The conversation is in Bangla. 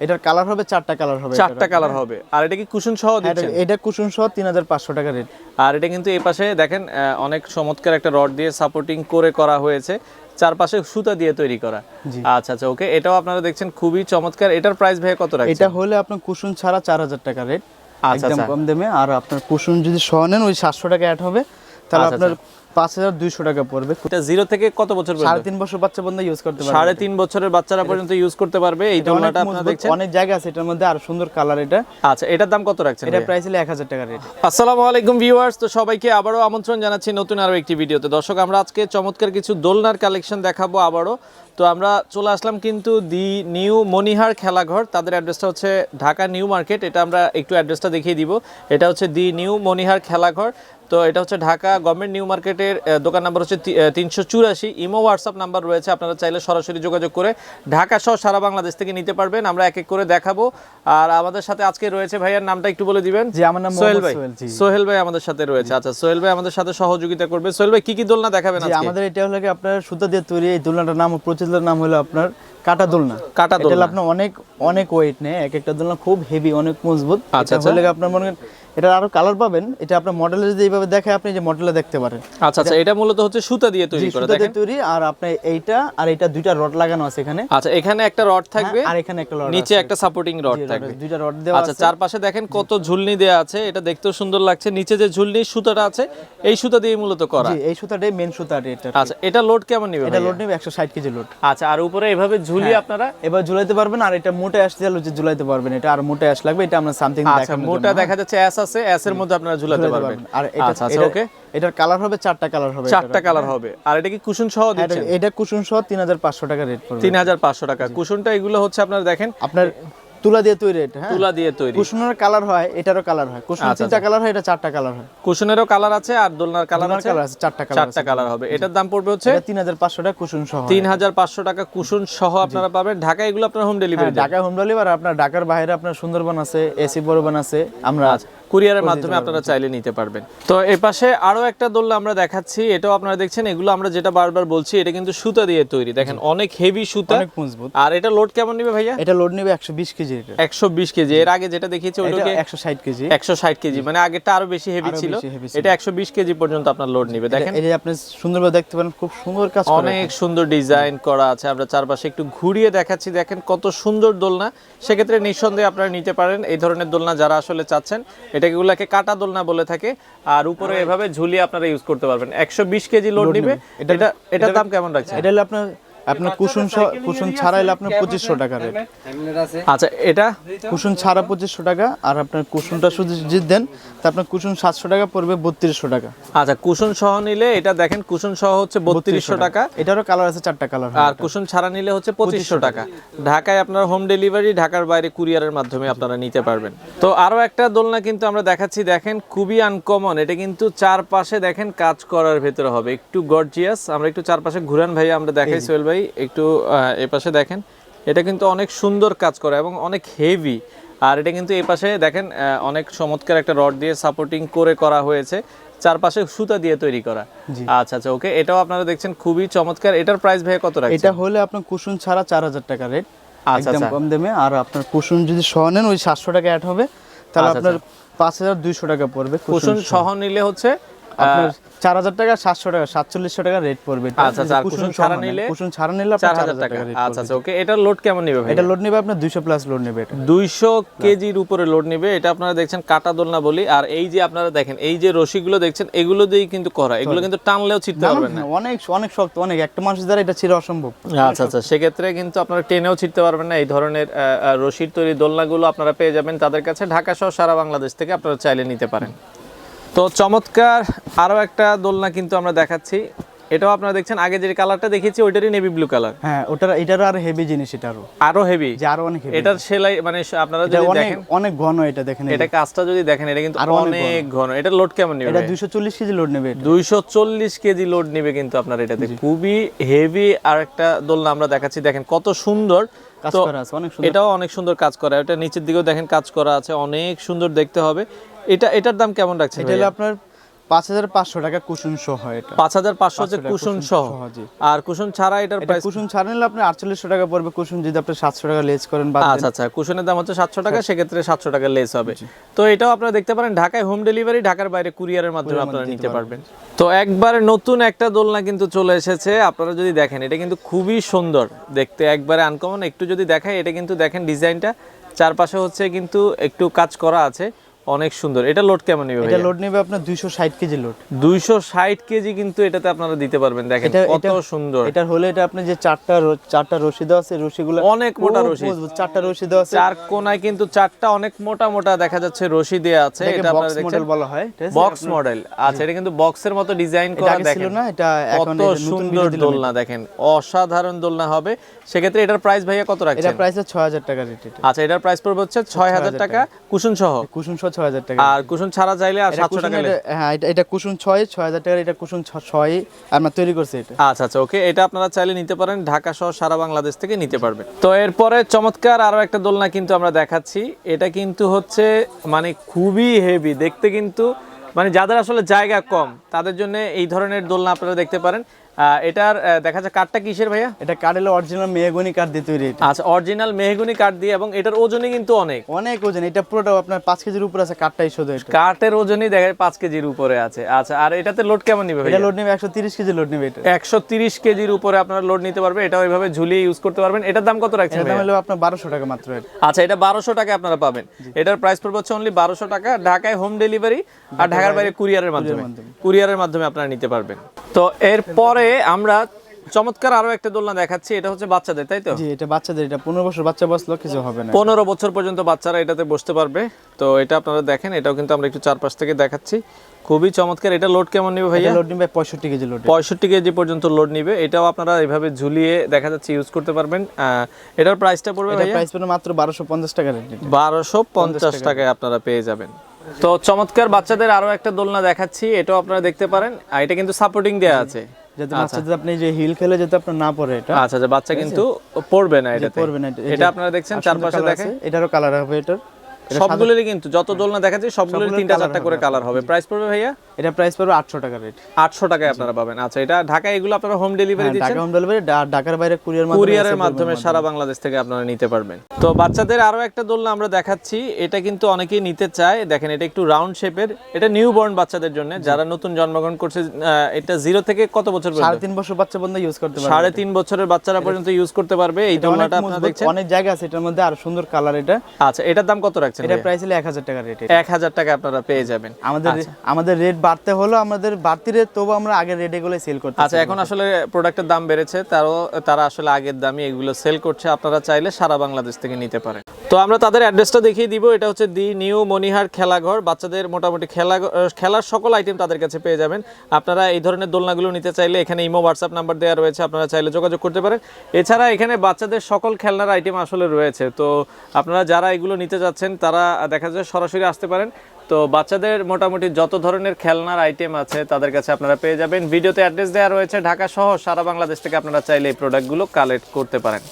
এটার কালার হবে চারটা কালার হবে চারটা কালার হবে। আর এটা কি কুশন সহ হ্যাঁ, দিচ্ছেন? এটা- কুসুম সহ তিন হাজার পাঁচশো টাকা রেট আর এটা কিন্তু এই পাশে দেখেন অনেক চমৎকার একটা রড দিয়ে সাপোর্টিং করে করা হয়েছে। চারপাশে সুতা দিয়ে তৈরি করা। আচ্ছা আচ্ছা ওকে এটাও আপনারা দেখছেন খুবই চমৎকার। এটার প্রাইস ভাই কত রাখছেন? এটা হলে আপনার কুসুম ছাড়া চার হাজার টাকা রেট আচ্ছা, একদম আচ্ছা। কম দামে। আর আপনার কুসুম যদি সহ নেন ওই সাতশো টাকা অ্যাড হবে। তাহলে আচ্ছা, আপনার পাঁচ হাজার দুইশো টাকা পড়বে। এটা জিরো থেকে কত বছর সাড়ে তিন বছর বাচ্চা বন্ধু ইউজ করতে পারবে। সাড়ে তিন বছরের বাচ্চারা পর্যন্ত ইউজ করতে পারবে। এই অনেক দোলনাটা আপনারা দেখছেন? অনেক জায়গা আছে এটার মধ্যে আর সুন্দর কালার এটা। আচ্ছা এটার দাম কত রাখছেন এটা প্রাইস হলো এক হাজার টাকা রেট আসসালামু আলাইকুম ভিউয়ার্স তো সবাইকে আবারও আমন্ত্রণ জানাচ্ছি নতুন আরও একটি ভিডিওতে দর্শক আমরা আজকে চমৎকার কিছু দোলনার কালেকশন দেখাবো আবারও। তো আমরা চলে আসলাম কিন্তু দি নিউ মনিহার খেলাঘর। তাদের অ্যাড্রেসটা হচ্ছে ঢাকা নিউ মার্কেট। এটা আমরা একটু অ্যাড্রেসটা দেখিয়ে দিব। এটা হচ্ছে দি নিউ মনিহার খেলাঘর। তো এটা হচ্ছে ঢাকা গভর্নমেন্ট নিউ মার্কেটের দোকান নাম্বার হচ্ছে তিনশো চুরাশি। ইমো হোয়াটসঅ্যাপ নাম্বার রয়েছে। আপনারা চাইলে সরাসরি যোগাযোগ করে ঢাকা সহ সারা বাংলাদেশ থেকে নিতে পারবেন। আমরা এক এক করে দেখাবো। আর আমাদের সাথে আজকে রয়েছে ভাইয়ার নামটা একটু বলে দিবেন। যে আমার নাম সোহেল ভাই। সোহেল ভাই আমাদের সাথে রয়েছে। আচ্ছা সোহেল ভাই আমাদের সাথে সহযোগিতা করবে। সোহেল ভাই কি কি দোলনা দেখাবেন আজকে? আমাদের এটা হলো কি আপনার সুতা দিয়ে তৈরি এই দোলনাটার নাম প্রচলিত নাম হলো আপনার কাটা দোলনা। কাটা এটা হলো দোলনা। আপনার অনেক অনেক ওয়েট নেয় এক একটা দোলনা খুব হেভি অনেক মজবুত। আচ্ছা, এটা হলে আপনার মনে এটা আরও কালার পাবেন এটা আপনার মডেলে যদি এইভাবে দেখে আপনি যে মডেলে দেখতে পারেন। আচ্ছা আচ্ছা এটা মূলত হচ্ছে সুতা দিয়ে তৈরি করে সুতা দিয়ে তৈরি আর আপনার এইটা আর এইটা দুইটা রড লাগানো আছে এখানে। আচ্ছা এখানে একটা রড থাকবে আর এখানে একটা রড নিচে একটা সাপোর্টিং রড থাকবে। দুইটা রড দেওয়া আচ্ছা চারপাশে দেখেন কত ঝুলনি দেয়া আছে এটা দেখতেও সুন্দর লাগছে। নিচে যে ঝুলনি সুতাটা আছে এই সুতা দিয়ে মূলত করা। জি এই সুতাটাই মেন সুতা এটা আচ্ছা এটা লোড কেমন নিবে এটা লোড নেবে একশো ষাট কেজি লোড আচ্ছা আর উপরে এভাবে ঝুলিয়ে আপনারা এবার ঝুলাইতে পারবেন আর এটা মোটা আসতে দিয়ে যে ঝুলাইতে পারবেন এটা আর মোটা আস লাগবে এটা আমরা সামথিং আচ্ছা মোটা দেখা যাচ্ছে অ্যাস আছে অ্যাস এর মধ্যে আপনারা ঝুলাতে পারবেন। আর এটা আচ্ছা আচ্ছা ওকে এটার কালার হবে চারটা কালার হবে। চারটা কালার হবে। আর এটা কি কুশন সহ এটা- দিচ্ছেন? এটা কুশন সহ তিন হাজার পাঁচশো টাকা রেট পড়বে। তিন হাজার পাঁচশো টাকা। কুশনটা এগুলো হচ্ছে আপনারা দেখেন আপনার তুলা দিয়ে তৈরি এটা হ্যাঁ? তুলা দিয়ে তৈরি। কুশনের কালার হয় এটারও কালার হয়। আচ্ছা, তিনটা কালার হয় এটা চারটা কালার হয়। কুশনেরও কালার আছে আর দোলনার কালার আছে? কালার আছে চারটা কালার চারটা কালার হবে। এটার দাম পড়বে হচ্ছে? এটা তিন হাজার পাঁচশো টাকা কুশন সহ। তিন হাজার পাঁচশো টাকা কুশন সহ আপনারা পাবেন। ঢাকা এগুলো আপনার হোম ডেলিভারি ঢাকায় ঢাকা হোম ডেলিভারি আপনার ঢাকার বাইরে আপনার সুন্দরবন আছে এসি বড়বন আছে আমরা কুরিয়ারের মাধ্যমে আপনারা চাইলে নিতে পারবেন। তো এই পাশে আরও একটা দোলনা আমরা দেখাচ্ছি এটাও আপনারা দেখছেন এগুলো আমরা যেটা বারবার বলছি এটা কিন্তু সুতা দিয়ে তৈরি। দেখেন অনেক হেভি সুতা। অনেক মজবুত। আর এটা লোড কেমন নিবে ভাইয়া? এটা লোড নেবে একশো বিশ কেজি এটা একশো বিশ কেজি। এর আগে যেটা দেখিয়েছি একশো ষাট কেজি। একশো ষাট কেজি। মানে আগেটা আরও বেশি হেভি ছিল। এটা একশো বিশ কেজি পর্যন্ত আপনার লোড নিবে। দেখেন। এটা আপনি সুন্দরভাবে দেখতে পারেন খুব সুন্দর কাজ করে অনেক সুন্দর ডিজাইন করা আছে। আমরা চারপাশে একটু ঘুরিয়ে দেখাচ্ছি। দেখেন কত সুন্দর দোলনা। সেক্ষেত্রে নিঃসন্দেহে আপনারা নিতে পারেন। এই ধরনের দোলনা যারা আসলে চাচ্ছেন এটাগুলোকে কাটা দোলনা বলে থাকে। আর উপরে এভাবে ঝুলিয়ে আপনারা ইউজ করতে পারবেন। একশো বিশ কেজি লোড নিবে। এটা এটার দাম কেমন রাখছে এটা হলে আপনার আপনার কুসুম কুসুম ছাড়া হলে আপনার পঁচিশশো টাকা রেট আচ্ছা এটা কুসুম ছাড়া পঁচিশশো টাকা আর আপনার কুসুমটা শুধু যদি দেন তা আপনার কুসুম সাতশো টাকা পড়বে বত্রিশশো টাকা। আচ্ছা কুশন সহ নিলে এটা দেখেন কুশন সহ হচ্ছে বত্রিশশো টাকা। এটারও কালার আছে চারটা কালার আর কুশন ছাড়া নিলে হচ্ছে পঁচিশশো টাকা। ঢাকায় আপনার হোম ডেলিভারি ঢাকার বাইরে কুরিয়ারের মাধ্যমে আপনারা নিতে পারবেন। তো আরও একটা দোলনা কিন্তু আমরা দেখাচ্ছি দেখেন খুবই আনকমন এটা কিন্তু চারপাশে দেখেন কাজ করার ভেতরে হবে। একটু গর্জিয়াস আমরা একটু চারপাশে ঘুরান ভাই আমরা দেখাই সোহেল ভাই। একটু আহ, এ পাশে দেখেন এটা কিন্তু অনেক সুন্দর কাজ করে এবং অনেক হেভি আর এটা কিন্তু এই পাশে দেখেন অনেক চমৎকার একটা রড দিয়ে সাপোর্টিং করে করা হয়েছে চারপাশে সুতা দিয়ে তৈরি করা। আচ্ছা আচ্ছা ওকে এটাও আপনারা দেখছেন খুবই চমৎকার। এটার প্রাইস ভাই কত রাখছেন? এটা হলে আপনার কুসুম ছাড়া চার হাজার টাকা রেট আচ্ছা, একদম আচ্ছা। কম দামে। আর আপনার কুসুম যদি সহ নেন ওই সাতশো টাকা অ্যাড হবে। তাহলে আচ্ছা, আপনার পাঁচ হাজার দুইশো টাকা পড়বে কুশন সহ নিলে হচ্ছে আপনার চার হাজার টাকা সাতশো টাকা সাতচল্লিশশো টাকা রেট পড়বে। আচ্ছা, আচ্ছা, ছাড়া নিলে? ছাড়া নিলে আপনার টাকা আচ্ছা আচ্ছা ওকে এটার লোড কেমন নিবে ভাই এটা লোড নেবে আপনার দুইশো প্লাস লোড নেবে এটা। দুইশো কেজির উপরে লোড নিবে এটা আপনারা দেখছেন কাটা দোলনা বলি আর এই যে আপনারা দেখেন এই যে রশিগুলো দেখছেন এগুলো দিয়েই কিন্তু করা এগুলো কিন্তু টানলেও ছিটতে পারবেন না। অনেক অনেক শক্ত অনেক একটা মানুষ দ্বারা এটা ছিল অসম্ভব। আচ্ছা আচ্ছা সেক্ষেত্রে কিন্তু আপনারা টেনেও ছিটতে পারবেন না এই ধরনের রশির তৈরি দোলনাগুলো আপনারা পেয়ে যাবেন তাদের কাছে ঢাকা সহ সারা বাংলাদেশ থেকে আপনারা চাইলে নিতে পারেন। তো চমৎকার আরও একটা দোলনা কিন্তু আমরা দেখাচ্ছি। এটাও আপনারা দেখছেন আগে যে কালারটা দেখিয়েছি ওইটারই নেভি ব্লু কালার হ্যাঁ ওটার এটারও আর হেভি জিনিস এটারও আরও। হেভি যে আরও অনেক হেভি এটার সেলাই মানে আপনারা এটা যদি দেখেন অনেক ঘন এটা দেখেন এটা কাজটা যদি দেখেন এটা কিন্তু অনেক ঘন। এটার লোড কেমন নিবে? এটা দুইশো চল্লিশ কেজি লোড নেবে এটা। দুইশো চল্লিশ কেজি লোড নিবে কিন্তু আপনার এটাতে। খুবই হেভি আর একটা দোলনা আমরা দেখাচ্ছি। দেখেন কত সুন্দর। কাজ করা আছে অনেক সুন্দর। এটাও অনেক সুন্দর কাজ করা। এটা নিচের দিকেও দেখেন কাজ করা আছে অনেক সুন্দর দেখতে হবে। এটা এটার দাম কেমন রাখছেন এটা আপনার পাঁচ হাজার পাঁচশো টাকা কুসুম সহ এটা। পাঁচ হাজার পাঁচশো হচ্ছে কুশন কুশন সহ। আর কুশন ছাড়া এটার প্রাইস কুসুম ছাড়া নিলে আপনি আটচল্লিশশো টাকা পড়বে কুসুম যদি আপনি সাতশো টাকা লেজ করেন বা আচ্ছা আচ্ছা কুশনের দাম হচ্ছে সাতশো টাকা সেক্ষেত্রে সাতশো টাকা লেস হবে। তো এটাও আপনারা দেখতে পারেন ঢাকায় হোম ডেলিভারি ঢাকার বাইরে কুরিয়ারের মাধ্যমে আপনারা নিতে পারবেন। তো একবারে নতুন একটা দোলনা কিন্তু চলে এসেছে আপনারা যদি দেখেন এটা কিন্তু খুবই সুন্দর। দেখতে একবারে আনকমন একটু যদি দেখাই এটা কিন্তু দেখেন ডিজাইনটা চারপাশে হচ্ছে কিন্তু একটু কাজ করা আছে। অনেক সুন্দর। এটা লোড কেমন নেবে এটা লোড নেবে আপনার দুইশো ষাট কেজি লোড দুইশো ষাট কেজি কিন্তু এটাতে আপনারা দিতে পারবেন। দেখেন কত সুন্দর। এটার হলে এটা আপনি যে চারটা চারটা রশি দেওয়া আছে রশিগুলো অনেক মোটা রশি। চারটা রশি দেওয়া আছে। চার কোনায় কিন্তু চারটা অনেক মোটা মোটা দেখা যাচ্ছে রশি দেওয়া আছে। এটা আপনারা বক্স দেখছেন? মডেল বলা হয়? বক্স মডেল আচ্ছা এটা কিন্তু বক্সের মতো ডিজাইন করা দেখেন। না এটা এখন কত নতুন সুন্দর দোলনা দেখেন। অসাধারণ দোলনা হবে। সেক্ষেত্রে এটার প্রাইস ভাইয়া কত এটা রাখছেন? প্রাইস হচ্ছে ছয় হাজার টাকা রেট আচ্ছা এটার প্রাইস পড়বে হচ্ছে ছয় হাজার টাকা কুশন সহ কুসুম ছয় ছয় হাজার টাকা। আর কুশন ছাড়া চাইলে আর সাতশো টাকা হ্যাঁ এটা- এটা কুসুম ছয় ছয় হাজার টাকার এটা কুশন ছয় আমরা তৈরি করছি এটা। আচ্ছা আচ্ছা ওকে এটা আপনারা চাইলে নিতে পারেন ঢাকা সহ সারা বাংলাদেশ থেকে নিতে পারবেন। তো এরপরে চমৎকার আরও একটা দোলনা কিন্তু আমরা দেখাচ্ছি। এটা কিন্তু হচ্ছে মানে খুবই হেভি দেখতে কিন্তু মানে যাদের আসলে জায়গা কম তাদের জন্য এই ধরনের দোলনা আপনারা দেখতে পারেন। এটার দেখা যাচ্ছে কাঠটা কিসের ভাইয়া? এটা কাঠের অরিজিনাল মেহগনি কাঠ দিয়ে তৈরি আচ্ছা অরিজিনাল মেহগুনি কাঠ দিয়ে এবং এটার ওজনই কিন্তু অনেক। অনেক ওজন এটা পুরোটা আপনার পাঁচ কেজির উপর আছে কাঠটাই শুধু কাঠের ওজনই দেখা পাঁচ কেজির উপরে আছে। আচ্ছা আর এটাতে লোড কেমন নিবে এটা লোড নেবে একশো তিরিশ কেজি লোড নেবে এটা। একশো তিরিশ কেজির উপরে আপনারা লোড নিতে পারবে এটা ওইভাবে ঝুলিয়ে ইউজ করতে পারবেন। এটার দাম কত রাখছেন দাম হলো আপনার বারোশো টাকা মাত্র আচ্ছা এটা বারোশো টাকা আপনারা পাবেন। এটার প্রাইস পড়বে হচ্ছে অনলি বারোশো টাকা। ঢাকায় হোম ডেলিভারি আর ঢাকার বাইরে কুরিয়ারের মাধ্যমে। মাধ্যমে। কুরিয়ারের মাধ্যমে আপনারা নিতে পারবেন। তো এরপরে আমরা চমৎকার আরও একটা দোলনা দেখাচ্ছি এটা হচ্ছে বাচ্চাদের তাই তো? জি এটা বাচ্চাদের এটা পনেরো বছর বাচ্চা বসল কিছু হবে না। পনেরো বছর পর্যন্ত বাচ্চারা এটাতে বসতে পারবে। তো এটা আপনারা দেখেন এটাও কিন্তু আমরা একটু চারপাশ থেকে দেখাচ্ছি। খুবই চমৎকার এটা লোড কেমন নেবে ভাইয়া? লোড নেবে পঁয়ষট্টি কেজি লোড পঁয়ষট্টি কেজি পর্যন্ত লোড নিবে। এটাও আপনারা এভাবে ঝুলিয়ে দেখা যাচ্ছে ইউজ করতে পারবেন। এটার প্রাইসটা পড়বে ভাইয়া? প্রাইস পড়বে মাত্র বারোশো পঞ্চাশ টাকা রেট বারোশো পঞ্চাশ টাকায় আপনারা পেয়ে যাবেন। তো চমৎকার বাচ্চাদের আরও একটা দোলনা দেখাচ্ছি এটাও আপনারা দেখতে পারেন। আর এটা কিন্তু সাপোর্টিং দেওয়া আছে। যাতে বাচ্চাদের আপনি যে হিল খেলে যাতে আপনার না পড়ে এটা। আচ্ছা আচ্ছা বাচ্চা কিন্তু পড়বে না এটা পড়বে না এটা। এটা আপনারা দেখছেন চারপাশে দেখেন। এটারও কালার হবে এটার। সবগুলোরই কিন্তু যত দোলনা দেখাচ্ছি সবগুলোর তিনটা চারটা করে কালার হবে। প্রাইস পড়বে ভাইয়া? এটা প্রাইস পড়বে আটশো টাকা রেট আটশো টাকায় আপনারা পাবেন। আচ্ছা এটা ঢাকায় এগুলো আপনারা হোম ডেলিভারি দিচ্ছেন? ঢাকা হোম ডেলিভারি ঢাকার বাইরে কুরিয়ার মাধ্যমে কুরিয়ারের মাধ্যমে সারা বাংলাদেশ থেকে আপনারা নিতে পারবেন। তো বাচ্চাদের আরও একটা দোলনা আমরা দেখাচ্ছি। এটা কিন্তু অনেকেই নিতে চায়। দেখেন এটা একটু রাউন্ড শেপের এটা নিউ বর্ন বাচ্চাদের জন্য। যারা নতুন জন্মগ্রহণ করছে এটা জিরো থেকে কত বছর সাড়ে পর্যন্ত তিন বছর বাচ্চা বন্ধু ইউজ করতে পারবে সাড়ে তিন বছরের বাচ্চারা পর্যন্ত ইউজ করতে পারবে। এই দোলনাটা আপনারা দেখছেন? অনেক জায়গা আছে এটার মধ্যে আর সুন্দর কালার এটা। আচ্ছা এটার দাম কত রাখছেন? এটা প্রাইস হলো এক হাজার টাকা রেট এক হাজার টাকা আপনারা পেয়ে যাবেন। আমাদের আমাদের রেট বাড়তে হলো আমাদের বাড়তি রেট তবু আমরা আগের রেটে গুলো সেল করতে আচ্ছা এখন আসলে প্রোডাক্টের দাম বেড়েছে তারও তারা আসলে আগের এগুলো সেল করছে আপনারা চাইলে সারা বাংলাদেশ থেকে নিতে পারেন। তো আমরা তাদের অ্যাড্রেসটা দেখিয়ে দিব এটা হচ্ছে দি নিউ মনিহার খেলাঘর। বাচ্চাদের মোটামুটি খেলা খেলার সকল আইটেম তাদের কাছে পেয়ে যাবেন। আপনারা এই ধরনের দোলনাগুলো নিতে চাইলে এখানে ইমো হোয়াটসঅ্যাপ নাম্বার দেওয়া রয়েছে আপনারা চাইলে যোগাযোগ করতে পারেন। এছাড়া এখানে বাচ্চাদের সকল খেলনার আইটেম আসলে রয়েছে। তো আপনারা যারা এগুলো নিতে যাচ্ছেন তারা দেখা যায় সরাসরি আসতে পারেন। তো বাচ্চাদের মোটামুটি যত ধরনের খেলনার আইটেম আছে তাদের কাছে আপনারা পেয়ে যাবেন। ভিডিওতে অ্যাড্রেস দেওয়া রয়েছে ঢাকা সহ সারা বাংলাদেশ থেকে আপনারা চাইলে এই প্রোডাক্টগুলো কালেক্ট করতে পারেন।